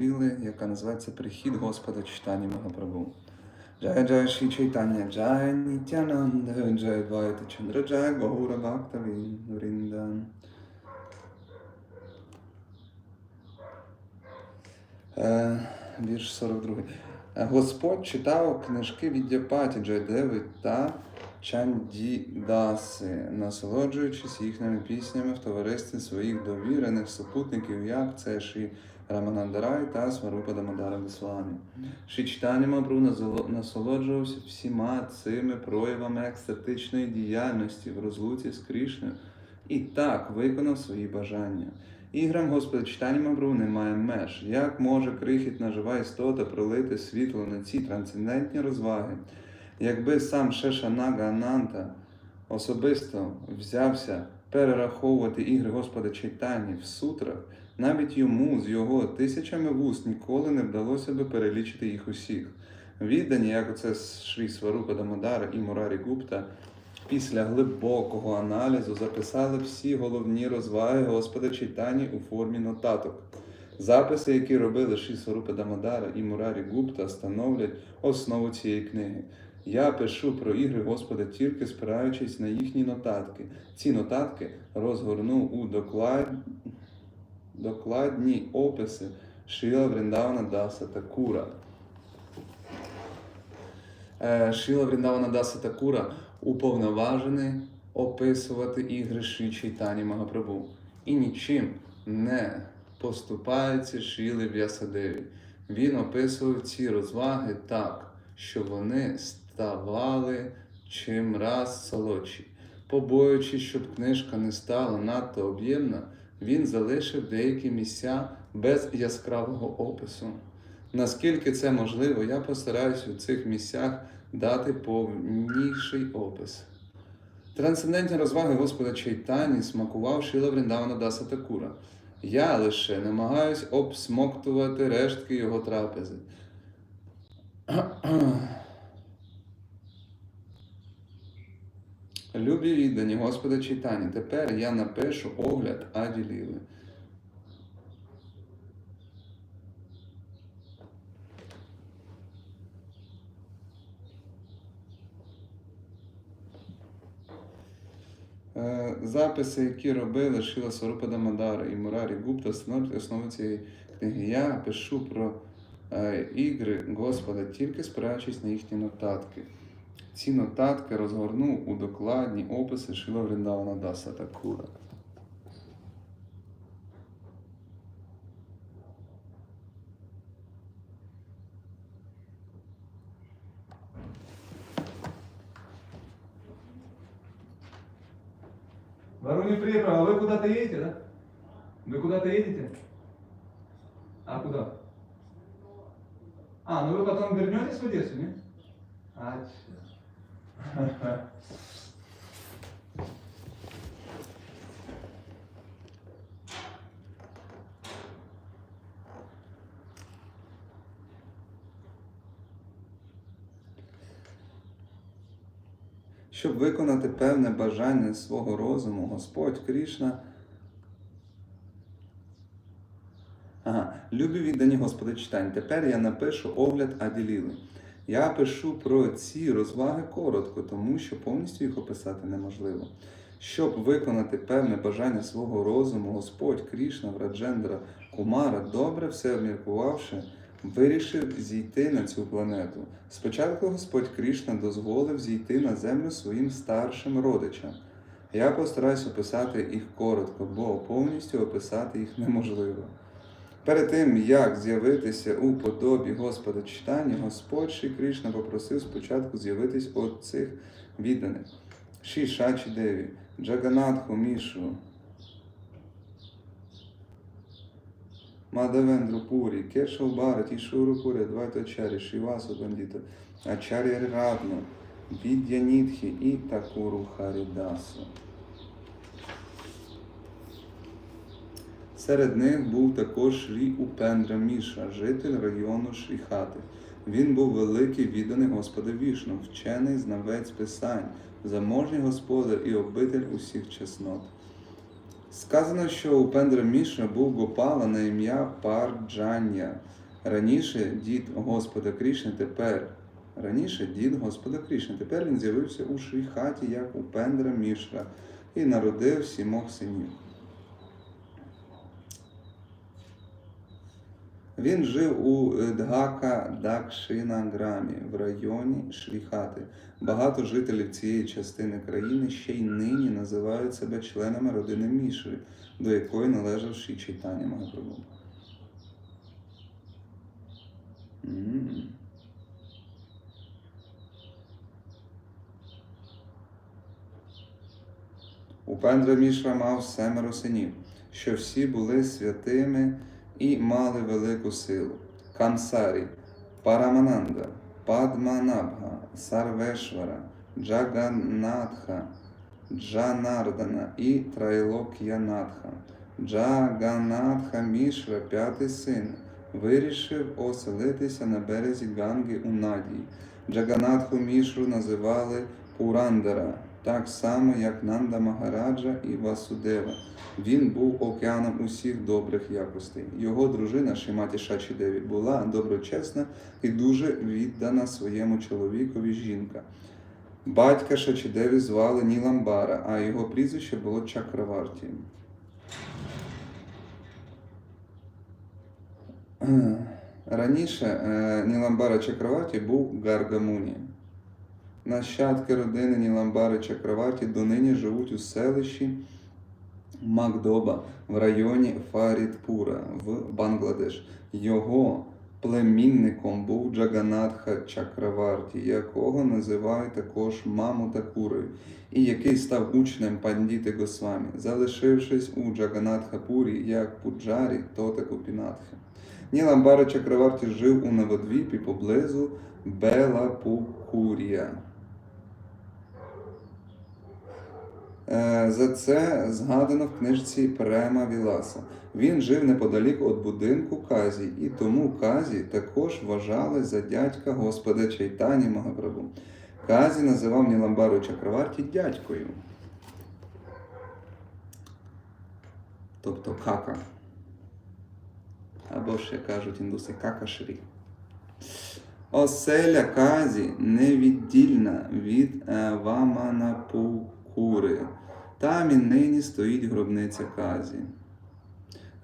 ліли, яка називається Прихід Господа читання Магапрабу. Джая Джая Ші Чайтання, Джая Нітянанда, Джая Двайта Чандра, Джая Гаура Бхакта Вріндан. Е, Вірш 42. Е, Господь читав книжки від Віддяпаті, Джайдеви та Чандідаси, насолоджуючись їхніми піснями в товаристві своїх довірених супутників, як це Ші Раманандарай та Сварупа Дамодара Вісламі. Ші читання Мабру насолоджувався всіма цими проявами екстатичної діяльності в розлуці з Крішнею і так виконав свої бажання. Іграм Господа читання Мабру немає меж. Як може крихітна жива істота пролити світло на ці трансцендентні розваги? Якби сам Шешанага Ананта особисто взявся перераховувати ігри Господа Чайтані в сутрах, навіть йому з його тисячами вуст ніколи не вдалося би перелічити їх усіх. Віддані, як оце Шрі Сварупа Дамодара і Мурарі Гупта, після глибокого аналізу записали всі головні розваги Господа Чайтані у формі нотаток. Записи, які робили Шрі Сварупа Дамодара і Мурарі Гупта, становлять основу цієї книги. Я пишу про ігри Господа тільки спираючись на їхні нотатки. Ці нотатки розгорнув у доклад... докладні описи Шіла Вріндавана Даса Такура. Е, Шіла Вріндавана Даса Такура уповноважений описувати ігри Шрі Чайтані Магапрабу і нічим не поступається Шіли В'ясадеві. Він описував ці розваги так, що вони ставали чимраз солодші. Побоюючись, щоб книжка не стала надто об'ємна, він залишив деякі місця без яскравого опису. Наскільки це можливо, я постараюсь у цих місцях дати повніший опис. Трансцендентні розваги Господа Чайтані смакував Шіла Вріндавана Даса Такура. Я лише намагаюсь обсмоктувати рештки його трапези. Любі віддані Господа Чайтані, тепер я напишу огляд Аді Ліли. Е, Записи, які робили Шила Сварупа Дамадара і Мурарі Гупта, становлять основу цієї книги. Я пишу про е, ігри Господа, тільки спираючись на їхні нотатки. Ці нотатки розгорнув у докладні описи Шила Вріндавана Даса Такура. Воронин приехал, а вы куда-то едете, да? Вы куда-то едете? А куда? А, ну вы потом вернетесь в Одессу, нет? А, чё. Щоб виконати певне бажання свого розуму, Господь Крішна. Ага, любі віддані Господи читань. Тепер я напишу огляд Аділіли. Я пишу про ці розваги коротко, тому що повністю їх описати неможливо. Щоб виконати певне бажання свого розуму, Господь Крішна, Враджендра, Кумара, добре все обміркувавши, вирішив зійти на цю планету. Спочатку Господь Крішна дозволив зійти на землю своїм старшим родичам. Я постараюсь описати їх коротко, бо повністю описати їх неможливо. Перед тим, як з'явитися у подобі Господа читання, Господь Ші Кришна попросив спочатку з'явитись от цих відданих. Ші Шачі Деві, Джаганатху Мішу, Мадавендру Пурі, Кешал Бараті, Шуру Пурі, Двайтачарі, Шівасу Бандіта, Ачар'я Радну, Відянітхі і Такуру Харідасу. Серед них був також Шрі Упендра Міша, житель району Шріхати. Він був великий відданий Господа Вішну, вчений знавець писань, заможний господар і обитель усіх чеснот. Сказано, що у Пендра Мішна був Гопала на ім'я Парджання. Раніше дід Господа Крішни тепер. Раніше дід Господа Крішни. Тепер він з'явився у Шріхаті, як у Пендра Мішра, і народив сімох синів. Він жив у Дгака Дакшинаграмі в районі Шріхати. Багато жителів цієї частини країни ще й нині називають себе членами родини Мішри, до якої належав Ші Чайтані Магапрабу. Упендра Мішра мав семеро синів, що всі були святими і мали велику силу. Камсарі, Парамананда, Падманабха, Сарвешвара, Джаганатха, Джанардана і Трайлок'янатха. Джаганатха Мішра, п'ятий син, вирішив оселитися на березі Ганги у Надії. Джаганатху Мішру називали Пурандара, так само як Нанда Магараджа і Васудева. Він був океаном усіх добрих якостей. Його дружина Шиматі Шачідеві була доброчесна і дуже віддана своєму чоловікові жінка. Батька Шачідеві звали Ніламбара, а його прізвище було Чакраварті. Раніше е, Ніламбара Чакраварті був Гаргамуні. Нащадки родини Ніламбари Чакраварті донині живуть у селищі Магдоба в районі Фарідпура в Бангладеш. Його племінником був Джаганатха Чакраварті, якого називають також Мамутакурою, і який став учнем Пандіти Госвамі, залишившись у Джаганатхапурі як Пуджарі Тота Купінатхи. Ніламбара Чакраварті жив у Наводвіпі поблизу Белапукурія. Е, За це згадано в книжці Према Віласа. Він жив неподалік від будинку Казі, і тому Казі також вважали за дядька Господа Чайтані Магапрабу. Казі називав Ніламбару Чакраварті дядькою. Тобто кака. Або ще кажуть індуси какашрі. Оселя Казі невіддільна від е, Ваманапукури. Там і нині стоїть гробниця Казі.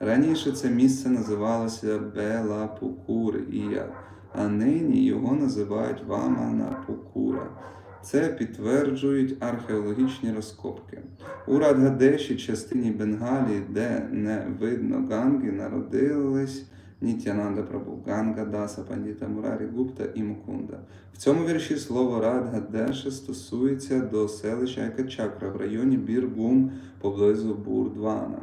Раніше це місце називалося Белапукурія, а нині його називають Ваманапукура. Це підтверджують археологічні розкопки. У Радгадеші, частині Бенгалії, де не видно Ганги, народились Нітянанда Прабу, Ганга Даса, Пандіта Мурарі, Гупта і Мукунда. В цьому вірші слово Радгадеша стосується до селища Екачакра в районі Біргум поблизу Бурдвана.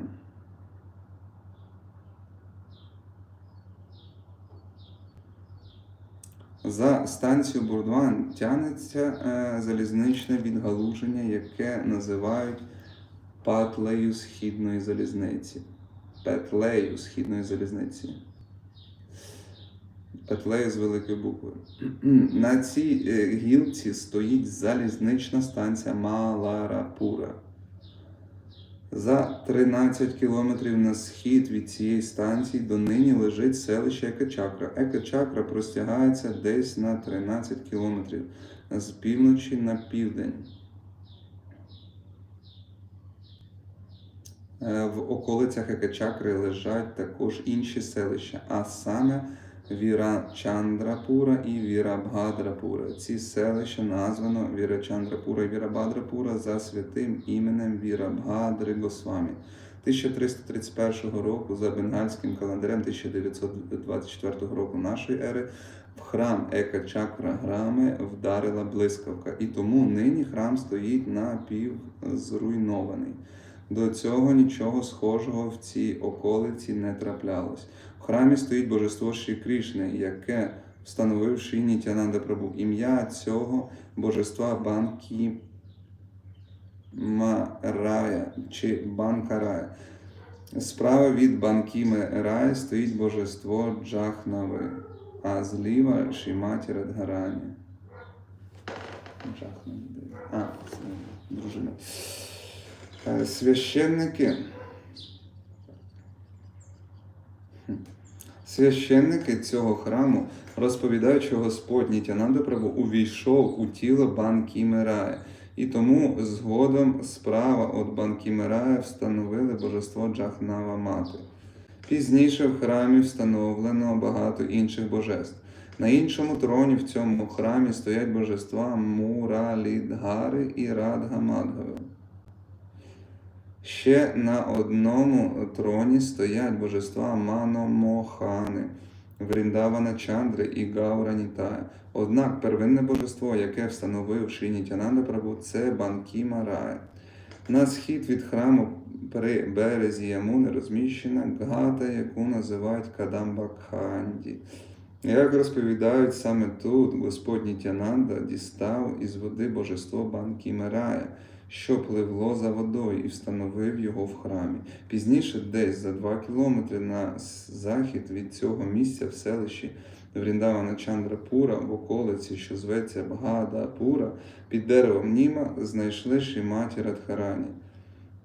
За станцією Бурдван тягнеться е, залізничне відгалуження, яке називають патлею східної залізниці. Петлею східної залізниці. Петлею з великої букви. На цій е, гілці стоїть залізнична станція Маларапура. За 13 кілометрів на схід від цієї станції донині лежить селище Екачакра. Екачакра простягається десь на 13 кілометрів з півночі на південь. Е, В околицях Екачакри лежать також інші селища, а саме Вірачандрапура і Вірабгадрапура. Ці селища названо Вірачандрапура і Вірабадрапура за святим іменем Вірабгадри Госвамі. 1331 року за бенгальським календарем 1924 року нашої ери в храм Ека Чакра Грами вдарила блискавка, і тому нині храм стоїть напівзруйнований. До цього нічого схожого в цій околиці не траплялось. В храмі стоїть божество Шрі Крішни, яке встановив Шрі Нітянанда Прабу. Ім'я цього божества Банкі Марая чи Банкарая. Справа від Банкіми Рая стоїть божество Джахнави, а зліва Шіматі Радгарані. Джахнави. А, дружина. Е, Священники Священники цього храму розповідають, що Господь Нітянанда Прабу увійшов у тіло Банкімерая, і тому згодом справа від Банкімерая встановили божество Джахнава Мати. Пізніше в храмі встановлено багато інших божеств. На іншому троні в цьому храмі стоять божества Муралідгари і Радгамадгави. Ще на одному троні стоять божества Маномохани, Вріндавана Чандри і Гаура Нітая. Однак первинне божество, яке встановив Шрінітянанда Прабу, це Банкіма Рая. На схід від храму при березі Ямуни розміщена гата, яку називають Кадамбакханді. Як розповідають, саме тут Господь Нітянанда дістав із води божество Банкімерая, що пливло за водою, і встановив його в храмі. Пізніше, десь за два кілометри на захід від цього місця в селищі Вріндавана Чандрапура в околиці, що зветься Бгадапура, під деревом Німа знайшли Шіматі Радхарані.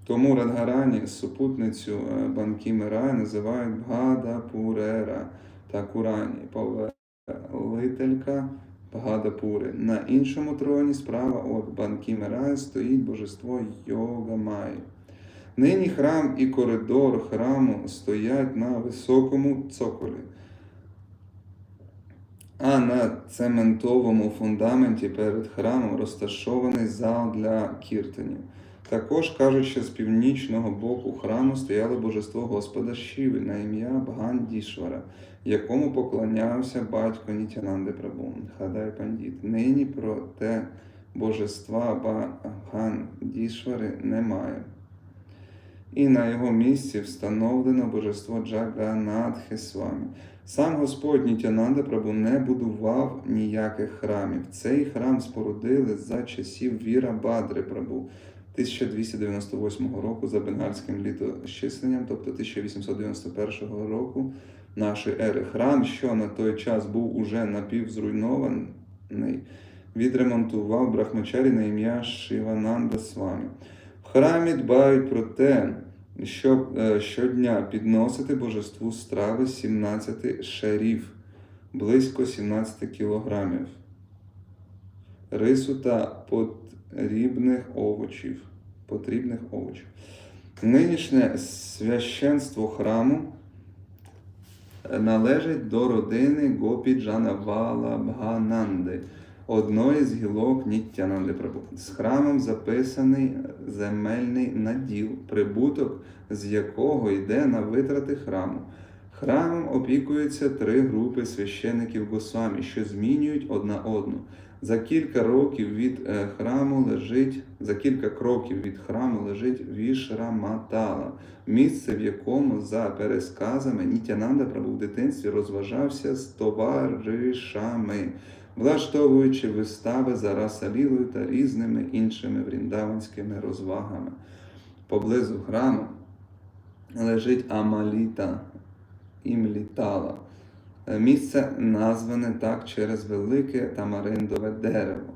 Тому Радгарані супутницю е, Банкімера називають Бгадапурера та Курані, повелителька Бгадапури. На іншому троні справа від Банкімера стоїть божество Йогамай. Нині храм і коридор храму стоять на високому цоколі. А на цементовому фундаменті перед храмом розташований зал для кіртанів. Також кажуть, що з північного боку храму стояло божество Господа Шіви на ім'я Бгандішвара, якому поклонявся батько Нітянанди Прабу, Хадай Пандіт. Нині про те божества Бгандішвари немає. І на його місці встановлено божество Джаганатхесвамі. Сам Господь Нітянанда Прабу не будував ніяких храмів. Цей храм спорудили за часів Віра Бадри Прабу 1298 року за бенгальським літосчисленням, тобто 1891 року нашої ери. Храм, що на той час був уже напівзруйнований, відремонтував Брахмачарі на ім'я Шивананда Свамі. В храмі дбають про те, щоб е, щодня підносити божеству страви 17 шарів, близько 17 кілограмів, рису та потрібних овочів. Потрібних овочів. Нинішнє священство храму належить до родини Гопі Джанавала Бгананди, одної з гілок Ніттянанди Прабу. З храмом записаний земельний наділ, прибуток з якого йде на витрати храму. Храмом опікуються три групи священиків Госвамі, що змінюють одна одну. За кілька років від е, храму лежить, за кілька кроків від храму лежить Вішраматала, місце, в якому, за пересказами, Нітянанда Прабу в дитинстві розважався з товаришами, влаштовуючи вистави за расалілою та різними іншими вріндаванськими розвагами. Поблизу храму лежить Амаліта Імлітала. Е, Місце назване так через велике тамариндове дерево,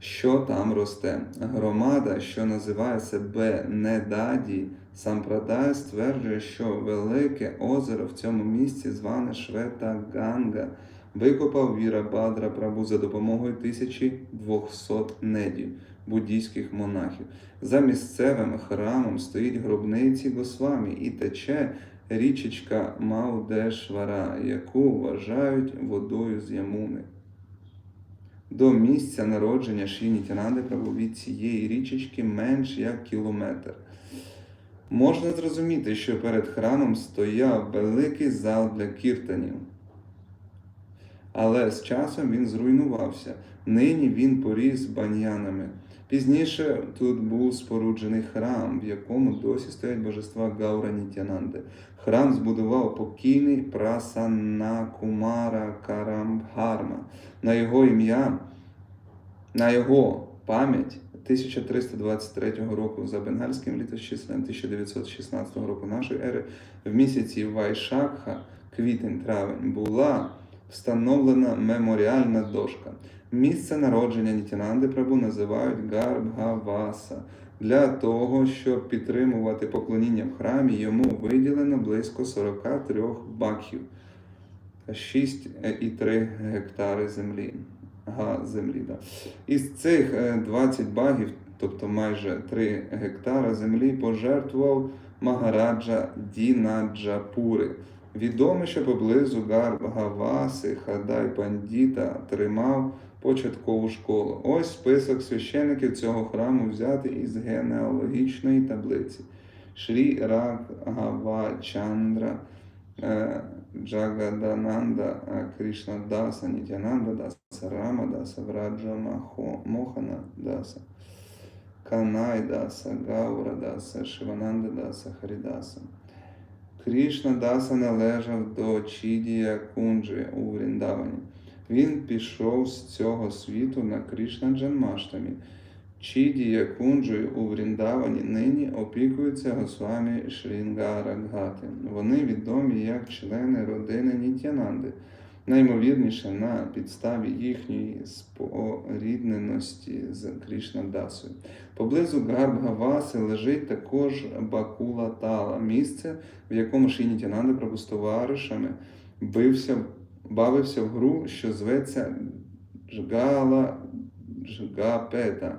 що там росте. Громада, що називає себе Недаді, Сампрадая, стверджує, що велике озеро в цьому місці, зване Швета Ганга, викопав Вірабадра Прабу за допомогою 1200 недів буддійських монахів. За місцевим храмом стоїть гробниці Госвамі і тече річечка Маудешвара, яку вважають водою з Ямуни. До місця народження Шрі Нітянанди Прабу від цієї річечки менш як кілометр. Можна зрозуміти, що перед храмом стояв великий зал для кіртанів. Але з часом він зруйнувався. Нині він поріс банянами. Пізніше тут був споруджений храм, в якому досі стоять божества Гаура Нітянанди. Храм збудував покійний Прасаннакумара Карамбхарма. На його ім'я, на його пам'ять 1323 року за бенгальським літосчисленням 1916 року нашої ери в місяці Вайшакха, квітень-травень, була встановлена меморіальна дошка. Місце народження Нітянанди Прабу називають Гарбгаваса. Для того, щоб підтримувати поклоніння в храмі, йому виділено близько 43 бакхів. 6,3 гектари землі. Га, землі да. Із цих е, 20 багів, тобто майже 3 гектара землі, пожертвував Магараджа Дінаджапури. Відомо, що поблизу Гарбгаваси Хадай Пандіта тримав початкову школу. Ось список священиків цього храму взятий із генеалогічної таблиці. Шрі Рагавачандра, е, Джагадананда, е, Кришна Даса, Нітянанда Даса, Рама Даса, Враджа Мохана Даса, Канай Даса, Гаура Даса, Шивананда Даса, Харідаса. Крішна Даса належав до Чідія Кунджі у Вріндавані. Він пішов з цього світу на Кришна Джанмаштамі. Чідія Кунджою у Вріндавані нині опікуються Госвамі Шрінгарагати. Вони відомі як члени родини Нітянанди, наймовірніше на підставі їхньої спорідненості з Кришнадасою. Поблизу Гарбгаваси лежить також Бакула Тала, місце, в якому Шрі Нітянанда з бився, бавився в гру, що зветься Джгала Джгапета.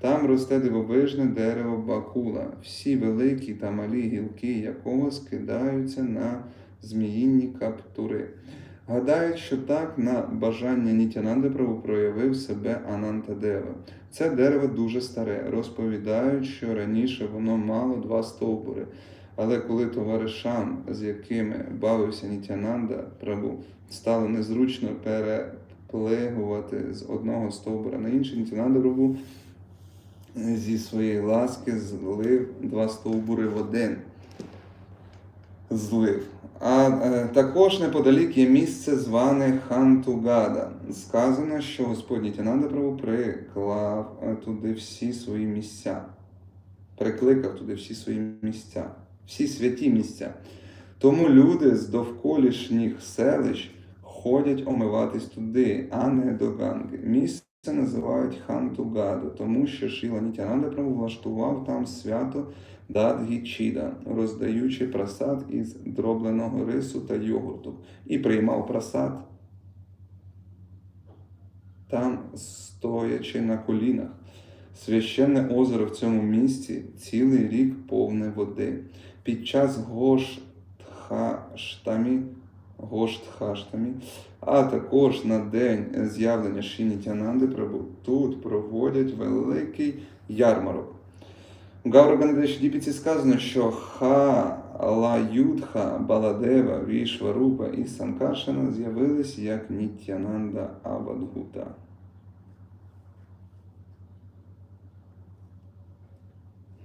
Там росте дивовижне дерево бакула, всі великі та малі гілки якого скидаються на зміїнні каптури. Гадають, що так на бажання Нітянанди Прабу проявив себе Анантадева. Це дерево дуже старе. Розповідають, що раніше воно мало два стовбури. Але коли товаришам, з якими бавився Нітянанда Прабу, стало незручно переплигувати з одного стовбура на інший, Прабу зі своєї ласки злив два стовбури в один. Злив. А е, також неподалік є місце зване Хантугада. Сказано, що Господь Нітянанда Прабу приклав е, туди всі свої місця. Прикликав туди всі свої місця, всі святі місця. Тому люди з довколішніх селищ ходять омиватись туди, а не до Ганги. Місце називають Хантугаду, тому що Шіла Нітянанда влаштував там свято Дадгічіда, роздаючи прасад із дробленого рису та йогурту, і приймав прасад там, стоячи на колінах. Священне озеро в цьому місці цілий рік повне води. Під час Гоштхаштамі, Гоштхаштамі, а також на день з'явлення Шінітянанди Прабу тут проводять великий ярмарок. У Гаураганадеші Діпіці сказано, що Халаюдха, Баладева, Вішварупа і Санкашана з'явились як Нітянанда Авадгута.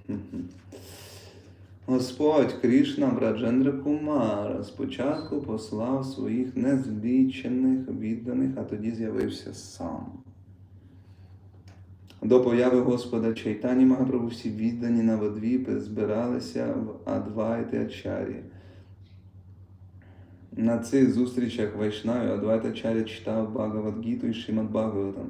Мгм. Господь Кришна Браджендра Кумара спочатку послав своїх незлічених відданих, а тоді з'явився сам. До появи Господа Чайтані Магапрабу всі віддані на Вадвіпи збиралися в Адвайти Ачарі. На цих зустрічах Вайшнаві Адвайта Ачаря читав Багавадгіту і Шимад Бхагаватам,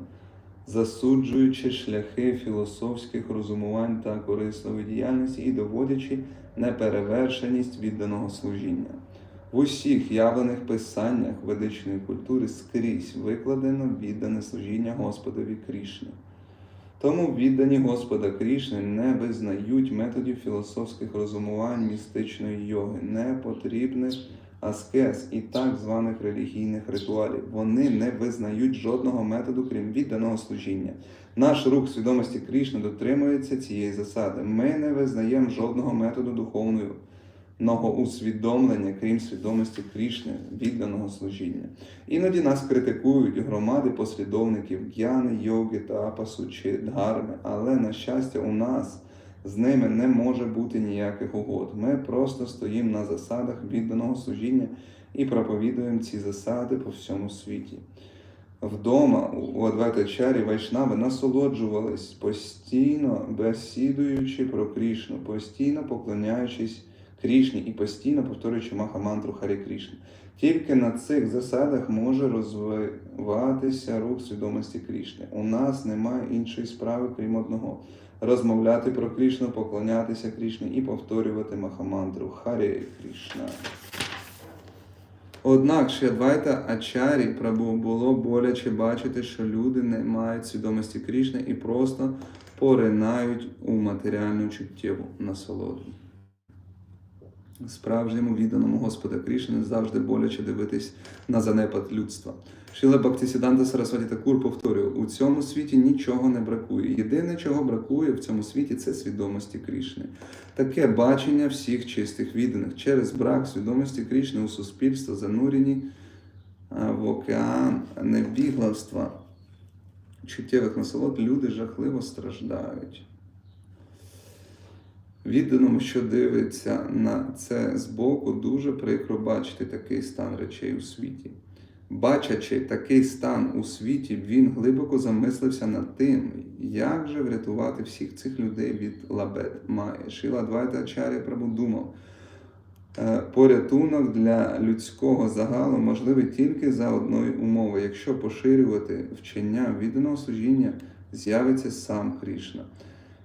засуджуючи шляхи філософських розумувань та корисної діяльності і доводячи неперевершеність відданого служіння. В усіх явлених писаннях ведичної культури скрізь викладено віддане служіння Господові Крішні. Тому віддані Господа Крішни не визнають методів філософських розумувань містичної йоги, не потрібних аскез і так званих релігійних ритуалів. Вони не визнають жодного методу, крім відданого служіння. Наш рух свідомості Крішни дотримується цієї засади. Ми не визнаємо жодного методу духовної усвідомлення, крім свідомості Крішни, відданого служіння. Іноді нас критикують громади послідовників г'яни, йоги, тапасу чи дгарми, але, на щастя, у нас з ними не може бути ніяких угод. Ми просто стоїмо на засадах відданого служіння і проповідуємо ці засади по всьому світі. Вдома у Адвайтачарі Вайшнави насолоджувались, постійно бесідуючи про Крішну, постійно поклоняючись Крішні і постійно повторюючи Махамантру Харі Крішни. Тільки на цих засадах може розвиватися рух свідомості Крішни. У нас немає іншої справи, крім одного. Розмовляти про Крішну, поклонятися Крішні і повторювати Махамантру Харі Крішна. Однак ще Адвайта Ачарі Прабу було боляче бачити, що люди не мають свідомості Крішни і просто поринають у матеріальну чуттєву насолоду. Справжньому відданому Господа Крішни завжди боляче дивитись на занепад людства. Шіла Бактісіданта Сарасваті Такур повторює, у цьому світі нічого не бракує. Єдине, чого бракує в цьому світі, це свідомості Крішни. Таке бачення всіх чистих відданих через брак свідомості Крішни у суспільство занурені в океан невігластва чуттєвих насолод, люди жахливо страждають. Відданому, що дивиться на це збоку, дуже прикро бачити такий стан речей у світі. Бачачи такий стан у світі, він глибоко замислився над тим, як же врятувати всіх цих людей від лабет Майя. Шіла Двайта Ачаря Прабу думав, е, порятунок для людського загалу можливий тільки за одної умови, якщо поширювати вчення відданого служіння, з'явиться сам Крішна.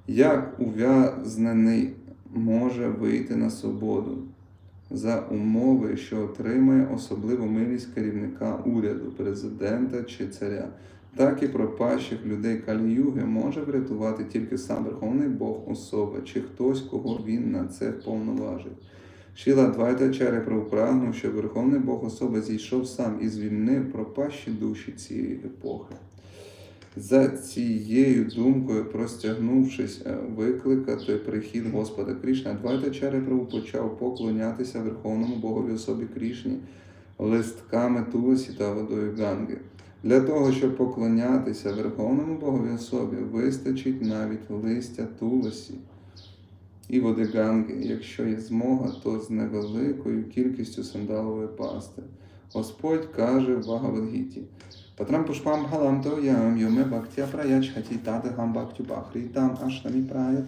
Як ув'язнений може вийти на свободу за умови, що отримає особливу милість керівника уряду, президента чи царя, так і пропащих людей Калі-юги може врятувати тільки сам Верховний Бог особа чи хтось, кого він на це повноважить. Шіла Двайтачаря прагнув, щоб Верховний Бог особа зійшов сам і звільнив пропащі душі цієї епохи. За цією думкою, простягнувшись е, викликати прихід Господа Крішна, Адвайтачаря Прабу почав поклонятися Верховному Богові особі Крішні листками Туласі та водою Ганги. Для того, щоб поклонятися Верховному Богові особі, вистачить навіть листя Туласі і води Ганги. Якщо є змога, то з невеликою кількістю сандалової пасти. Господь каже в Багавадгіті. Патрам пушпам галам то ям йоме бхактя праяч хаті тати гам бхактю бахрі там ашнамі прая.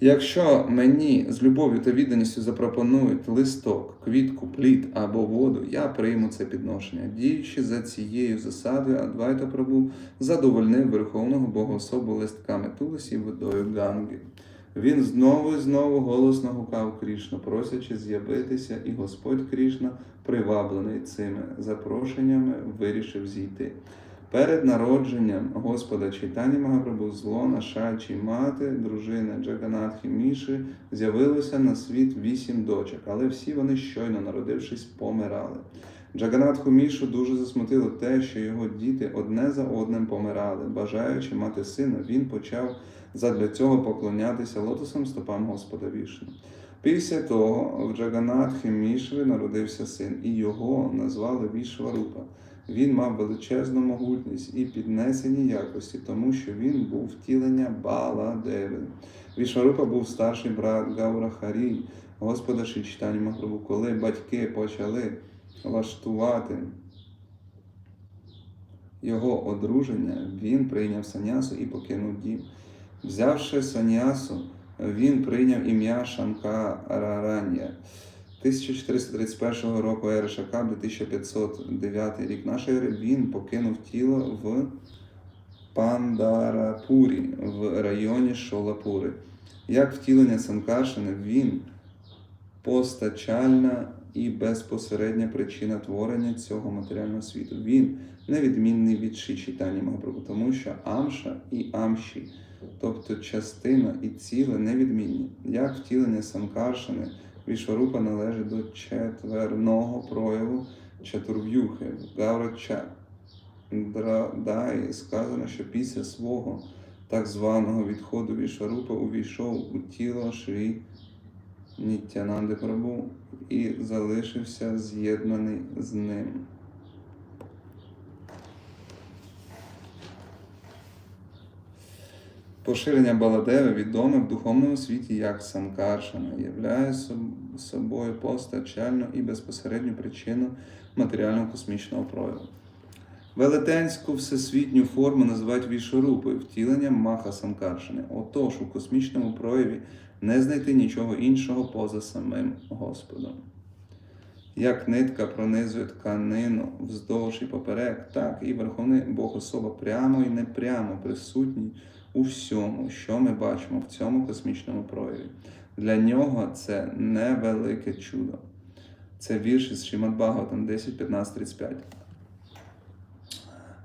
Якщо мені з любов'ю та відданістю запропонують листок, квітку, плід або воду, я прийму це підношення. Діючи за цією засадою, Адвайта Прабу задовольнив Верховного Богоособу листками Тулесі і водою Ганги. Він знову і знову голосно гукав Крішну, просячи з'явитися, і Господь Крішна, приваблений цими запрошеннями, вирішив зійти. Перед народженням Господа Чайтані Магапрабу зло шачі мати, дружина Джаганатхи Міші, з'явилося на світ вісім дочок, але всі вони, щойно народившись, помирали. Джаганатху Мішу дуже засмутило те, що його діти одне за одним помирали. Бажаючи мати сина, він почав задля цього поклонятися лотосом стопам Господа Вішну. Після того в Джаганатхи Мішви народився син, і його назвали Вішварупа. Він мав величезну могутність і піднесені якості, тому що він був втілення Баладеви. Вішварупа був старший брат Гаура Харі, Господа Шичтані Махрабу. Коли батьки почали влаштувати його одруження, він прийняв санясу і покинув дім. Взявши санясу, він прийняв ім'я Шанкарарання. 1431 року ери Шакабди, 1509 рік нашої він покинув тіло в Пандарапурі в районі Шолапури. Як втілення Санкаршини, він постачальна і безпосередня причина творення цього матеріального світу. Він невідмінний від Шичитані Магапрабу, тому що Амша і Амші, тобто частина і ціле невідмінні. Як втілення Санкаршини, Вішварупа належить до четверного прояву чатурв'юхи, Гаврача. Драдаї сказано, що після свого так званого відходу Вішварупа увійшов у тіло Шрі Нітянанди Прабу і залишився з'єднаний з ним. Поширення Баладеви відоме в духовному світі як Санкаршана, являє собою постачальну і безпосередню причину матеріального космічного прояву. Велетенську всесвітню форму називають вішорупою, втіленням маха Санкаршини. Отож, у космічному прояві не знайти нічого іншого поза самим Господом. Як нитка пронизує тканину вздовж і поперек, так і Верховний Бог особа прямо і непрямо присутній у всьому, що ми бачимо в цьому космічному прояві. Для нього це невелике чудо. Це вірш із Шимат Бхагаватам 10, 15, 35.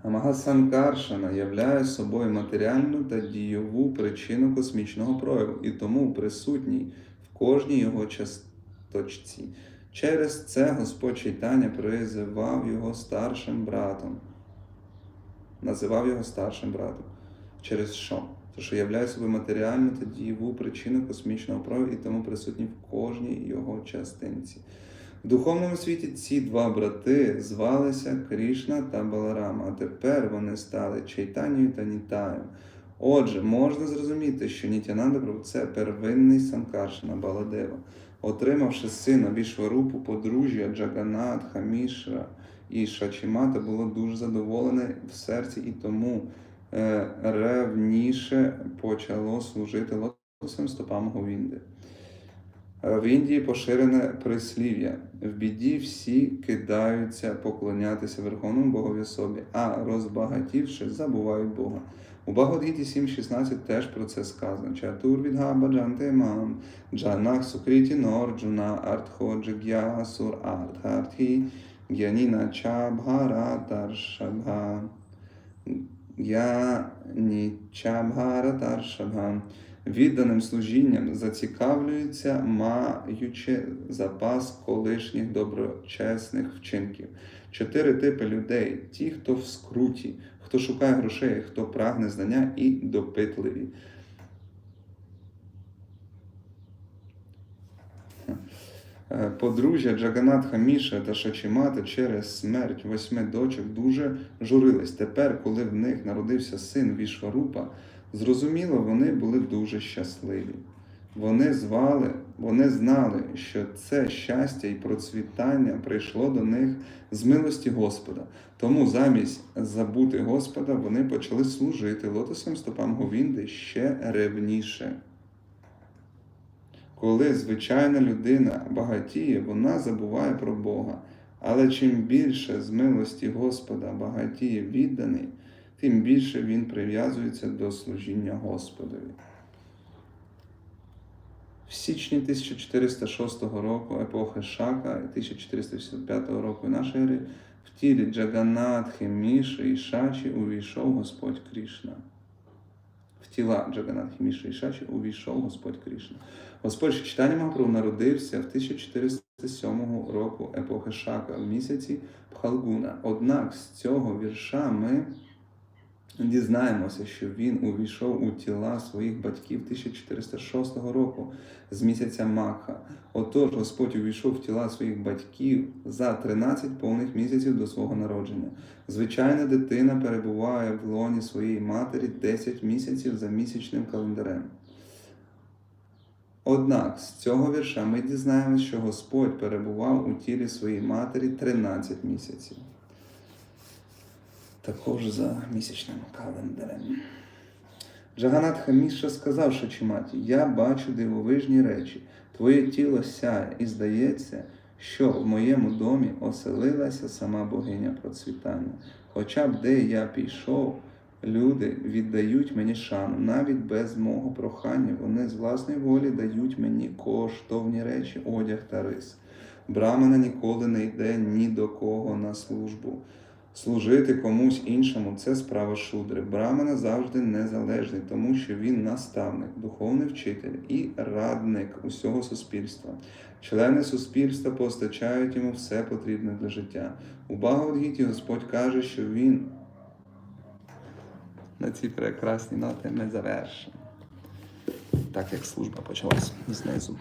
Магасанкаршана являє собою матеріальну та дійову причину космічного прояву і тому присутній в кожній його часточці. Через це Господь Чайтаня призивав його старшим братом. Називав його старшим братом. Через що? То, що являє собою матеріальну та дієву причину космічного прояву і тому присутній в кожній його частинці. В духовному світі ці два брати звалися Крішна та Баларама, а тепер вони стали Чайтанією та Нітаєм. Отже, можна зрозуміти, що Нітянанда це первинний Санкаршана Баладева, отримавши сина Вішварупу, подружжя Джаганат, Хамішра і Шачімата було дуже задоволене в серці і тому е, ревніше почало служити лотосовим стопам Говінди. В Індії поширене прислів'я. В біді всі кидаються поклонятися Верховному Богові особі, а розбагатівши, забувають Бога. У Багодгіті 7.16 теж про це сказано. Чатур відгаба джанте мам, джанах сукріті норджуна, артхо джиг'ясур артхарті, гяніна чабгаратаршабha. Яні чабгаратаршабha. Відданим служінням зацікавлюються, маючи запас колишніх доброчесних вчинків. Чотири типи людей: ті, хто в скруті, хто шукає грошей, хто прагне знання і допитливі. Подружжя Джаганатха Міша та Шачімата через смерть восьми дочок дуже журились. Тепер, коли в них народився син Вішварупа, зрозуміло, вони були дуже щасливі. Вони звали, вони знали, що це щастя і процвітання прийшло до них з милості Господа. Тому замість забути Господа вони почали служити лотосовим стопам Говінди ще ревніше. Коли звичайна людина багатіє, вона забуває про Бога. Але чим більше з милості Господа багатіє відданий, тим більше він прив'язується до служіння Господові. В січні 1406 року епохи Шака і 1485 року нашої ери в тілі Джаганатхи, Міші і Шачі увійшов Господь Крішна. В тіла Джаганатхи, Міші і Шачі увійшов Господь Крішна. Господь Читання Махапрабху народився в 1407 року епохи Шака в місяці Пхалгуна. Однак з цього вірша ми дізнаємося, що він увійшов у тіла своїх батьків 1406 року з місяця Макха. Отож, Господь увійшов в тіла своїх батьків за 13 повних місяців до свого народження. Звичайна дитина перебуває в лоні своєї матері 10 місяців за місячним календарем. Однак з цього вірша ми дізнаємося, що Господь перебував у тілі своєї матері 13 місяців. Також за місячним календарем. Джаганат Хаміша сказав Шачіматі, я бачу дивовижні речі. Твоє тіло сяє, і здається, що в моєму домі оселилася сама богиня процвітання. Хоча б де я пішов, люди віддають мені шану, навіть без мого прохання вони з власної волі дають мені коштовні речі, одяг та рис. Брамана ніколи не йде ні до кого на службу. Служити комусь іншому це справа шудри. Брамана завжди незалежний, тому що він наставник, духовний вчитель і радник усього суспільства. Члени суспільства постачають йому все потрібне для життя. У Багавадгіті Господь каже, що він на ці прекрасні ноти ми завершимо. Так як служба почалась знизу.